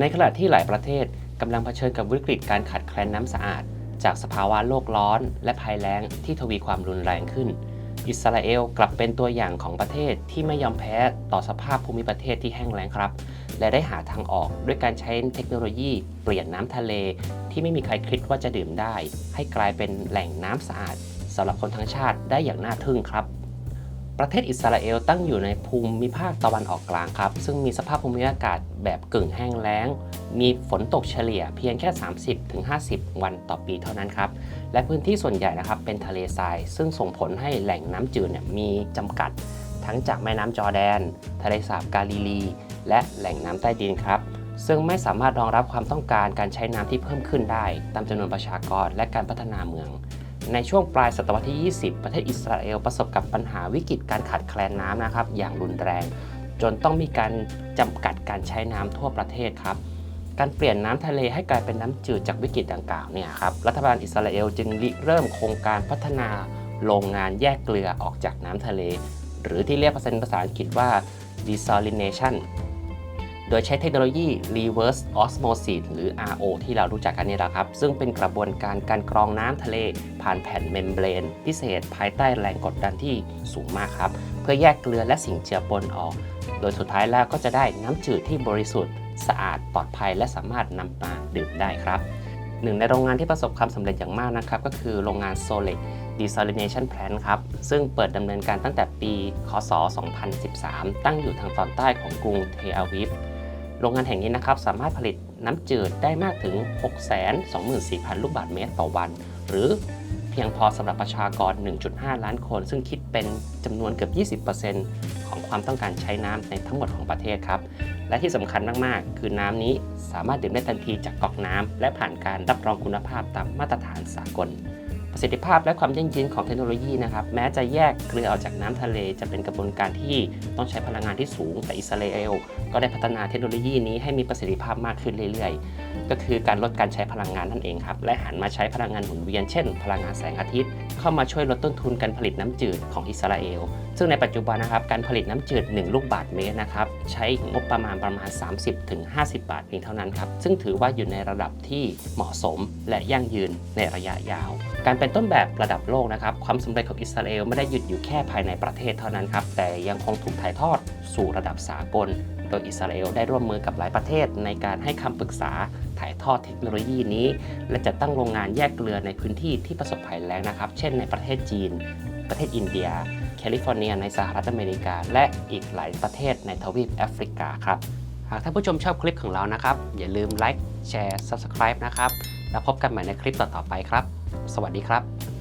ในขณะที่หลายประเทศกำลังเผชิญกับวิกฤตการขาดแคลนน้ำสะอาด จากสภาวะโลกร้อน และภัยแล้งที่ทวีความรุนแรงขึ้น อิสราเอลกลับเป็นตัวอย่างของประเทศที่ไม่ยอมแพ้ต่อสภาพภูมิประเทศที่แห้งแล้งครับ และได้หาทางออกด้วยการใช้เทคโนโลยีเปลี่ยนน้ำทะเล ที่ไม่มีใครคิดว่าจะดื่มได้ ให้กลายเป็นแหล่งน้ำสะอาดสำหรับคนทั้งชาติได้อย่างน่าทึ่งครับ ประเทศอิสราเอลตั้งอยู่ในภูมิภาคตะวันออกกลางครับ ซึ่งมีสภาพภูมิอากาศแบบกึ่งแห้งแล้ง มีฝนตกเฉลี่ยเพียงแค่ 30-50 วันต่อปีเท่านั้นครับ และพื้นที่ส่วนใหญ่นะครับเป็นทะเลทราย ซึ่งส่งผลให้แหล่งน้ำจืดเนี่ยมีจำกัด ทั้งจากแม่น้ำจอร์แดน ทะเลสาบกาลิลี และแหล่งน้ำใต้ดินครับ ซึ่งไม่สามารถรองรับความต้องการการใช้น้ำที่เพิ่มขึ้นได้ ตามจำนวนประชากรและการพัฒนาเมือง ในช่วงปลายศตวรรษที่ 20 ประเทศอิสราเอลประสบกับปัญหาวิกฤตการขาดแคลนน้ำนะครับอย่างรุนแรง จนต้องมีการจำกัดการใช้น้ำทั่วประเทศครับการเปลี่ยนน้ำทะเลให้กลายเป็นน้ำจืดจากวิกฤตดังกล่าวเนี่ยครับรัฐบาลอิสราเอลจึงริเริ่มโครงการพัฒนาโรงงานแยกเกลือออกจากน้ำทะเล หรือที่เรียกภาษาภาษาอังกฤษว่า desalination ดยใช้เทคโนโลยี reverse osmosis หรือ RO ที่เรารู้จักกันนี่แหละครับ ซึ่งเป็นกระบวนการการกรองน้ำทะเล ผ่านแผ่นเมมเบรน พิเศษ ภายใต้แรงกดดันที่สูงมากครับ เพื่อแยกเกลือและสิ่งเจือปนออก โดยสุดท้ายแล้วก็จะได้น้ำจืดที่บริสุทธิ์ สะอาดปลอดภัยและสามารถนำมาดื่มได้ครับหนึ่งในโรงงานที่ประสบความสำเร็จอย่างมากนะครับ ก็คือโรงงาน Solid Desalination Plant ครับ ซึ่งเปิดดำเนินการตั้งแต่ปี คศ 2013 ตั้งอยู่ทางตอนใต้ของกรุงเทอาวิฟ โรงงานแห่งนี้นะครับสามารถผลิตน้ำจืดได้มากถึง 624,000 ลูกบาศก์เมตรต่อวัน หรือเพียงพอสำหรับประชากร 1.5 ล้านคน ซึ่งคิดเป็นจำนวนเกือบ 20%ของความต้องการใช้น้ำในทั้งหมดของประเทศครับ และที่สำคัญมาก ๆ คือน้ำนี้สามารถดื่มได้ทันทีจากกอกน้ำและผ่านการรับรองคุณภาพตามมาตรฐานสากล ประสิทธิภาพและความยั่งยืนของเทคโนโลยีนะครับแม้จะแยกเกลือออกจากน้ำทะเล จะเป็นกระบวนการที่ต้องใช้พลังงานที่สูง แต่อิสราเอลก็ได้พัฒนาเทคโนโลยีนี้ให้มีประสิทธิภาพมากขึ้นเรื่อยๆ ก็คือการลดการใช้พลังงานนั่นเองครับและหันมาใช้พลังงานหมุนเวียนเช่น พลังงานแสงอาทิตย์ เข้ามาช่วยลดต้นทุนการผลิตน้ำจืดของอิสราเอล ซึ่งในปัจจุบันนะครับการผลิตน้ำจืด 1 ลูกบาศก์เมตรนะครับใช้งบประมาณประมาณ 30-50 บาทเพียงเท่านั้นครับซึ่งถือว่าอยู่ในระดับที่เหมาะสมและยั่งยืนในระยะยาว การเป็นต้นแบบระดับโลกนะครับความสำเร็จของอิสราเอลไม่ได้หยุดอยู่แค่ภายในประเทศเท่านั้นครับแต่ยังคงถูกถ่ายทอดสู่ระดับสากล โดยอิสราเอลได้ร่วมมือกับหลายประเทศในการให้คำปรึกษาถ่ายทอดเทคโนโลยีนี้ และจะตั้งโรงงานแยกเกลือในพื้นที่ที่ประสบภัยแล้งนะครับ เช่นในประเทศจีน ประเทศอินเดีย แคลิฟอร์เนีย ในสหรัฐอเมริกา และอีกหลายประเทศในทวีปแอฟริกาครับ หากท่านผู้ชมชอบคลิปของเรานะครับ อย่าลืมไลค์แชร์ Subscribe นะครับ แล้วพบกันใหม่ในคลิปต่อๆไปครับ สวัสดีครับ